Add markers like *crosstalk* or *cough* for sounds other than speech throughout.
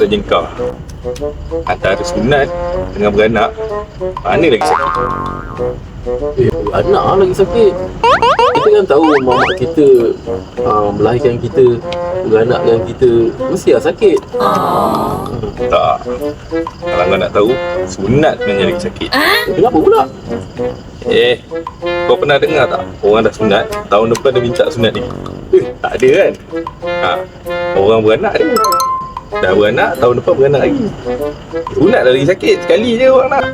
Eh, aku nak tanya kau. Antara sunat dengan beranak, mana lagi sakit? Eh, anak lah lagi sakit. Kita kan tahu mamak kita uh, melahirkan kita, beranakkan kita, mesti lah sakit. Tak. Kalau kau nak tahu, sunat sebenarnya lagi sakit. Eh, kenapa pula? Eh, kau pernah dengar tak? Orang dah sunat, tahun depan dia minta sunat lagi. Eh, tak ada kan? Ha, orang beranak dia. Dah beranak, tahun depan beranak lagi. Sunat dah lagi sakit. Sekali je orang nak.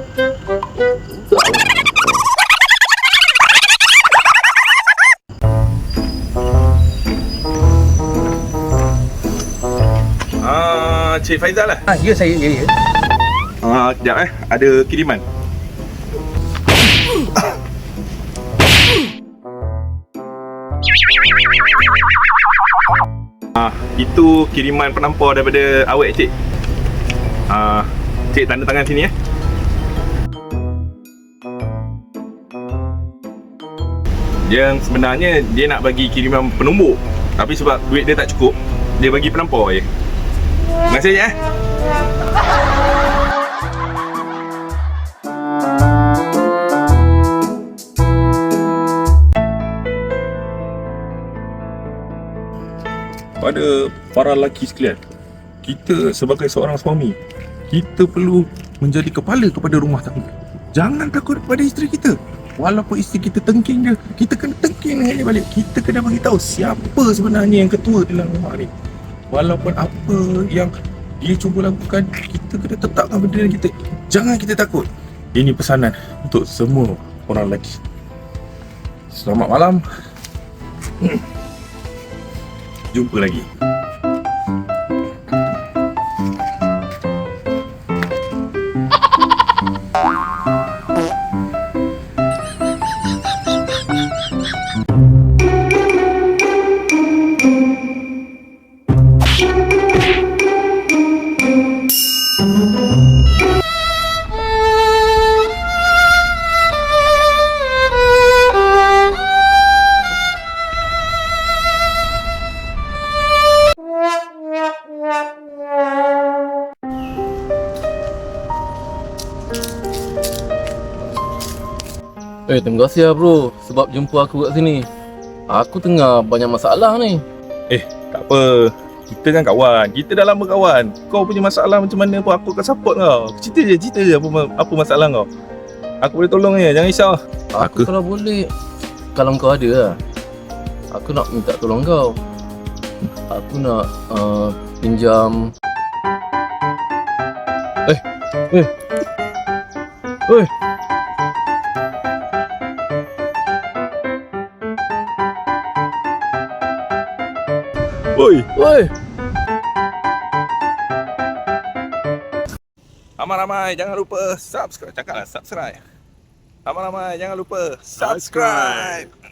Ah, Cik Faizal lah. Ah, ya saya, ya, ya. Ah, kejap eh. Ada kiriman. Ah, itu kiriman penampar daripada awek cik. Ah, cik tanda tangan sini ya. Yang sebenarnya dia nak bagi kiriman penumbuk Tapi sebab duit dia tak cukup Dia bagi penampar je Terima kasih ya pada para lelaki sekalian kita sebagai seorang suami kita perlu menjadi kepala kepada rumah tangga. Jangan takut pada isteri kita. Walaupun isteri kita tengking dia kita kena tengking dengan dia balik. Kita kena bagi tahu siapa sebenarnya yang ketua dalam rumah ni. Walaupun apa yang dia cuba lakukan kita kena tetapkan benda kita. Jangan kita takut. Ini pesanan untuk semua orang lelaki. Selamat malam jumpa lagi Eh, terima kasih lah bro. Sebab jumpa aku kat sini. Aku tengah banyak masalah ni. Tak apa. Kita kan kawan. Kita dah lama kawan. Kau punya masalah macam mana pun Aku akan support kau. Cerita je Cerita je apa, apa masalah kau. Aku boleh tolong je Jangan risau. Aku Aku- kalau boleh Kalau kau ada lah. Aku nak minta tolong kau. Aku nak uh, pinjam. Eh Eh. Eh Oi. Oi. Ramai-ramai Jangan lupa subscribe. Cakaplah subscribe. Ramai-ramai Jangan lupa subscribe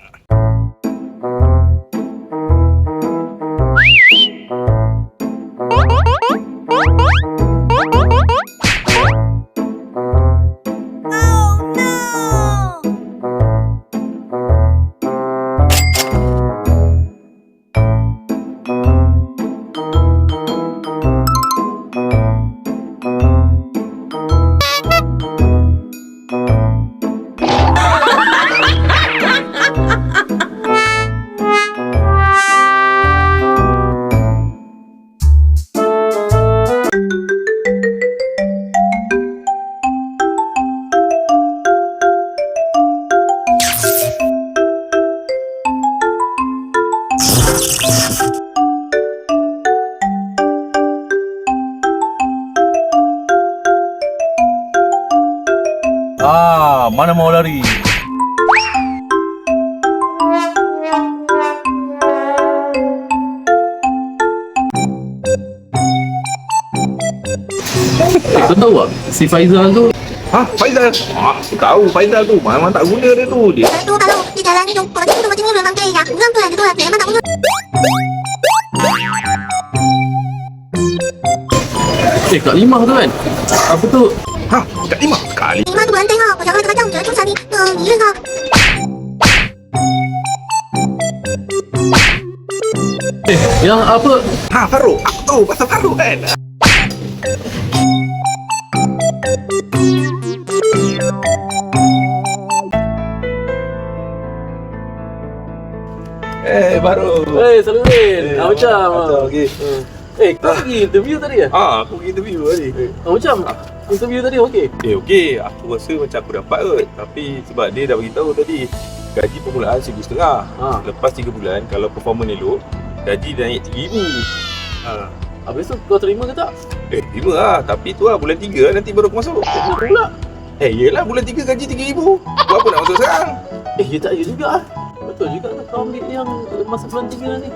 Ah, mana mau lari? Kau tahu tak Si Faizal tu Ha? Faizal? Aku tahu Faizal tu Memang tak guna dia tu Dia Itu kalau jalan itu kalau itu macam ni memang kayak ya. Bukan tu ada tu ada memang tak guna. Eh kat lima tu kan Apa tu Ha? Kat lima sekali Lima tu banteng ah, jangan terkadang jangan susah ni. Eh, ni lah. Eh Yang apa? Ha Farouk, aku tahu pasal Farouk kan. Eh Farouk. Eh, Saluddin. Ah, macam. Macam okey. Eh, kau pergi interview tadi ya? Ah, aku pergi interview tadi. Ah, macam interview tadi okey. Eh okey, aku rasa macam aku dapat kot. Tapi sebab dia dah beritahu tadi gaji permulaan RM1,500. Ha. Lepas 3 bulan kalau performance elok, gaji naik RM3,000. Ha. Habis tu kau terima ke tak? Eh, terima lah. Tapi tu lah bulan 3 nanti baru aku masuk. Kenapa pula? Eh, yelah bulan 3 gaji RM3,000. Buat apa nak masuk sekarang? Eh, ya tak ya juga ah. Betul juga tu kau ambil yang masa bulan 3 nanti.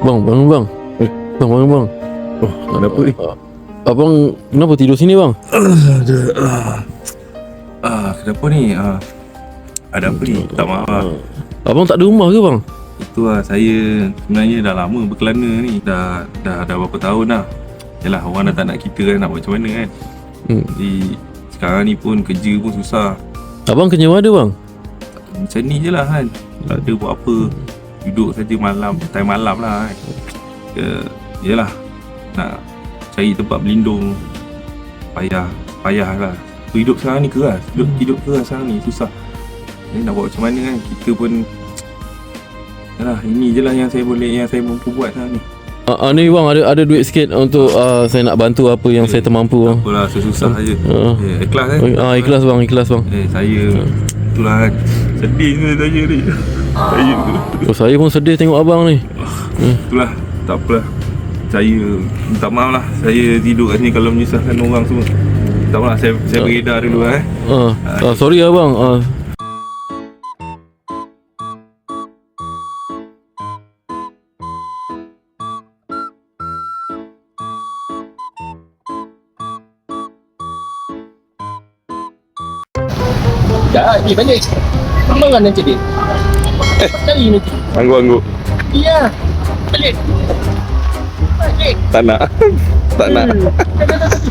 Bang, bang, bang. Eh. Bang, bang, bang. Oh, kenapa ni? Ah, Abang kenapa tidur sini bang? Ada, ah, ah, kenapa ni? Ah, ada apa ni? Tak maaf lah. Abang tak ada rumah ke bang? Itu lah, saya sebenarnya dah lama berkelana ni. Dah, dah, dah berapa tahun dah. Yalah, orang dah tak nak kita kan, nak buat macam mana kan. Hmm. Jadi, sekarang ni pun kerja pun susah. Abang kerja mana bang? Macam ni je lah kan. Tak ada buat apa. Duduk saja malam, time malam lah kan. Ya, yelah, nak cari tempat berlindung. Payah, payah lah. Hidup sekarang ni keras. Hidup, hidup keras sekarang ni, susah. Jadi nak buat macam mana kan. Kita pun Yalah, ini je lah yang saya boleh, yang saya mampu buat sekarang ni. Ah, uh, ni bang ada ada duit sikit untuk uh, saya nak bantu apa yang saya termampu bang. Apalah, sesusah saja. Ah. Ya, ikhlas kan? Ah ikhlas bang, ikhlas bang. Eh, saya itulah kan. Sedih ni saya ni. Saya Oh, saya pun sedih tengok abang ni. itulah tak apalah. Saya minta maaf lah. Saya tidur kat sini kalau menyusahkan orang semua. Tak apalah, saya saya beredar dulu eh. Ah, ah sorry abang. Ah. Dah, ni balik. Abang kan nanti dia. Cari nanti. Anggu-anggu. Iya. Balik. Balik. Tak nak. *laughs* tak nak. Hmm.